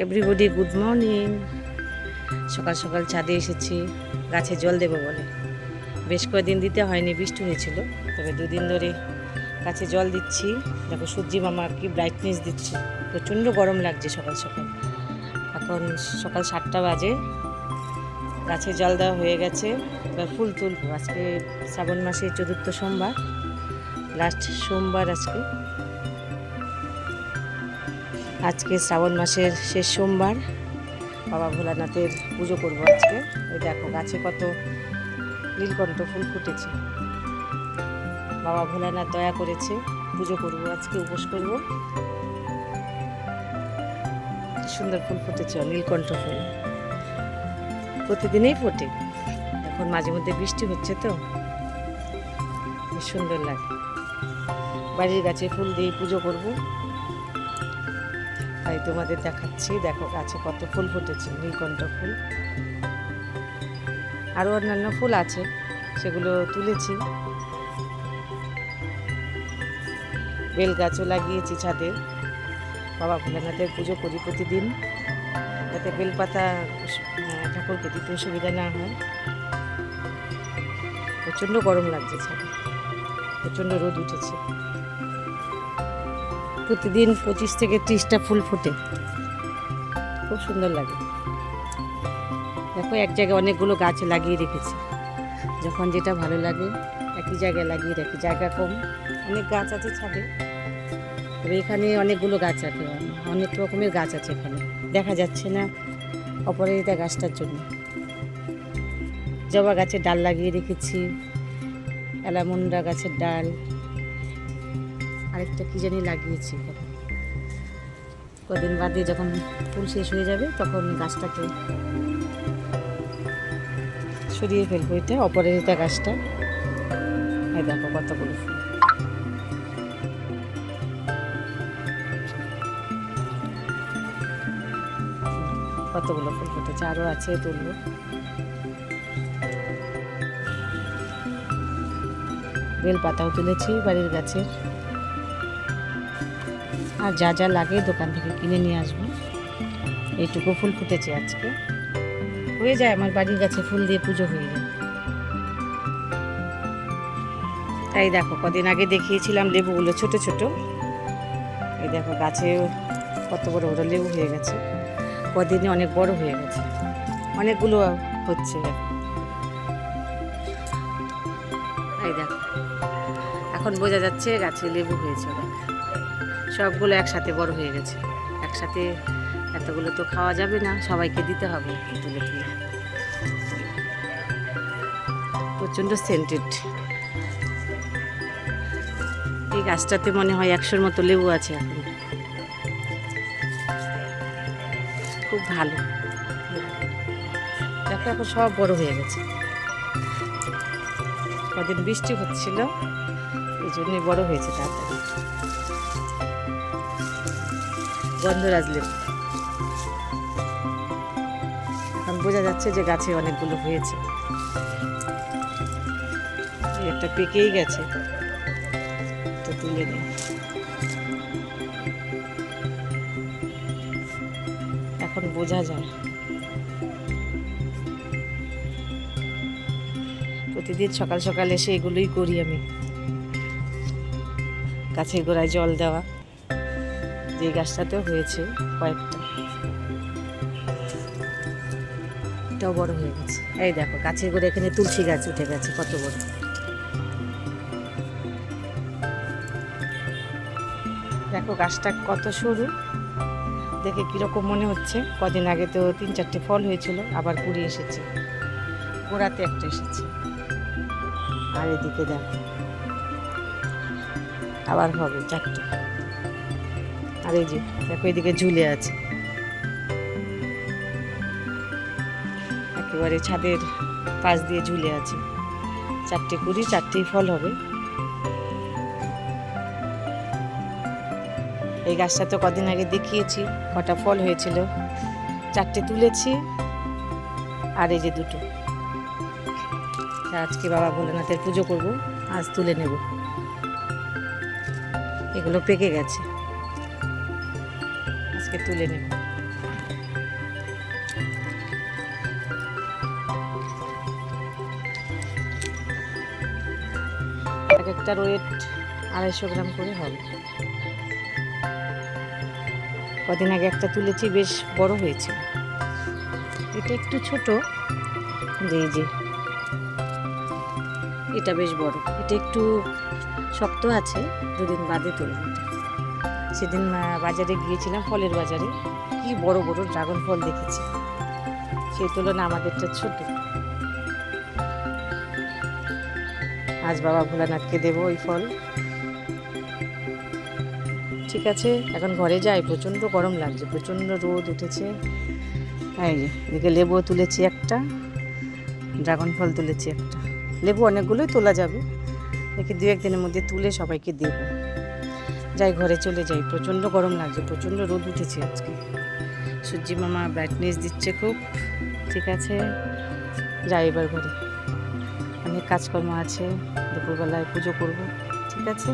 Everybody good morning সকাল সকাল ছাদে এসেছি। গাছে জল দেবো বলে। বেশ কয়েকদিন দিতে হয়নি, বৃষ্টি হয়েছিল। তবে দুদিন ধরে গাছে জল দিচ্ছি। দেখো সূর্যি মামা কি ব্রাইটনেস দিচ্ছে। প্রচণ্ড গরম লাগছে সকাল সকাল। এখন সকাল সাতটা বাজে। গাছে জল দেওয়া হয়ে গেছে। এবার ফুল তুলবো। আজকে শ্রাবণ মাসের চতুর্থ সোমবার। লাস্ট সোমবার আজকে। আজকে শ্রাবণ মাসের শেষ সোমবার। বাবা ভোলানাথের পুজো করব আজকে। ওই দেখো, গাছে কত নীলকণ্ঠ ফুল ফুটেছে। বাবা ভোলানাথ দয়া করেছে, পুজো করব, আজকে উপোস করব। সুন্দর ফুল ফুটেছে, নীলকণ্ঠ ফুল। প্রতিদিনই ফোটে। এখন মাঝে মধ্যে বৃষ্টি হচ্ছে তো। সুন্দর লাগে। বাড়ির গাছে ফুল দিয়ে পুজো করব। তাই তোমাদের দেখাচ্ছি। দেখো, গাছে কত ফুল ফুটেছে, নীলকণ্ঠ ফুল। আরও অন্যান্য ফুল আছে, সেগুলো তুলেছি। বেল গাছও লাগিয়েছি ছাদে। বাবা ভোলানাথের পুজো করি প্রতিদিন। যাতে বেলপাতা ঠাকুরকে দিতে অসুবিধা না হয়। প্রচণ্ড গরম লাগছে ছাদে। প্রচণ্ড রোদ উঠেছে। প্রতিদিন পঁচিশ থেকে ত্রিশটা ফুল ফোটে। খুব সুন্দর লাগে। দেখো, এক জায়গায় অনেকগুলো গাছ লাগিয়ে রেখেছি। যখন যেটা ভালো লাগে, একই জায়গায় লাগিয়ে রাখি। জায়গা কম, অনেক গাছ আছে ছাদে। তবে এখানে অনেকগুলো গাছ আছে। অনেক রকমের গাছ আছে এখানে। দেখা যাচ্ছে না অপরাজিতা গাছটার জন্য। জবা গাছের ডাল লাগিয়ে রেখেছি, অ্যালামন্ডা গাছের ডাল। আরেকটা কি জানি লাগিয়েছি। কদিন বাদে যখন ফুল শেষ হয়ে যাবে, তখন গাছটাকে সরিয়ে ফেলব এটা অপরাজিতা গাছটা। এই দেখো কতগুলো ফুল। কতগুলো ফুল ফুটেছে আরও আছে তুলবো। বেল পাতাও তুলেছি বাড়ির গাছের। আর যা যা লাগে দোকান থেকে কিনে নিয়ে আসব। এইটুকু ফুল ফুটেছে আজকে। হয়ে যায়, আমার বাড়ির গাছে ফুল দিয়ে পুজো হয়ে যায় তাই দেখো, কদিন আগে দেখিয়েছিলাম লেবুগুলো ছোট ছোট। এই দেখো গাছে কত বড় বড় লেবু হয়ে গেছে। কদিনে অনেক বড় হয়ে গেছে। অনেকগুলো হচ্ছে। দেখো, এখন বোঝা যাচ্ছে গাছে লেবু হয়েছে। অনেক সবগুলো একসাথে বড় হয়ে গেছে। একসাথে এতগুলো তো খাওয়া যাবে না, সবাইকে দিতে হবে। তুলে তুলে প্রচণ্ড সেন্টেড এই গাছটাতে মনে হয় একশোর মতো লেবু আছে এখন। খুব ভালো। দেখো, এখন সব বড় হয়ে গেছে। কদিন বৃষ্টি হচ্ছিল, এই জন্যই বড় হয়েছে তাড়াতাড়ি। গন্ধরাজ লেবু এখন বোঝা যাচ্ছে যে গাছে অনেকগুলো হয়েছে। একটা পেকেই গেছে। তো তুলে নিই। এখন বোঝা যায়। প্রতিদিন সকাল সকাল এসে এগুলোই করি আমি। গাছের গোড়ায় জল দেওয়া। যে গাছটাতেও হয়েছে কয়েকটা। এটাও বড় হয়ে গেছে। এই দেখো, গাছের গোড়ে এখানে তুলসী গাছ উঠে গেছে, কত বড়। দেখো গাছটা কত সরু। দেখে কীরকম মনে হচ্ছে। কদিন আগে তো তিন চারটে ফল হয়েছিল, আবার কুড়ি এসেছে। গোড়াতে একটা এসেছে। আর এদিকে দেখো, আবার হবে চারটে। আর এই যে, দেখো এদিকে ঝুলে আছে। একেবারে ছাদের পাশ দিয়ে ঝুলে আছে। চারটে কুড়ি চারটেই ফল হবে। এই গাছটা তো কদিন আগে দেখিয়েছি, কটা ফল হয়েছিল। চারটে তুলেছি, আর এই যে দুটো। আজকে বাবা ভোলেনাথের পুজো করব, আজ তুলে নেব। এগুলো পেকে গেছে। আজকে তুলে নেব। এক একটা ওয়েট আড়াইশো গ্রাম করে হবে। কদিন আগে একটা তুলেছি, বেশ বড় হয়েছে এটা একটু ছোট যে যে এটা বেশ বড়। এটা একটু শক্ত আছে, দুদিন বাদে তুলব। সেদিন বাজারে গিয়েছিলাম, ফলের বাজারে। কি বড় বড় ড্রাগন ফল দেখেছি। সেই তুলনায় আমাদেরটা ছোট। আজ বাবা ভোলানাথকে দেবো ওই ফল। ঠিক আছে, এখন ঘরে যাই। প্রচণ্ড গরম লাগছে, প্রচণ্ড রোদ উঠেছে। এই এদিকে লেবু তুলেছি একটা, ড্রাগন ফল তুলেছি একটা। লেবু অনেকগুলোই তোলা যাবে। দেখি দু একদিনের মধ্যে তুলে সবাইকে দেব। যাই ঘরে চলে যাই। প্রচণ্ড গরম লাগছে, প্রচণ্ড রোদ উঠেছে আজকে। সূর্যি মামা ব্রাইটনেস দিচ্ছে খুব, ঠিক আছে? যাই এবার ঘরে। অনেক কাজকর্ম আছে, দুপুরবেলায় পুজো করব, ঠিক আছে?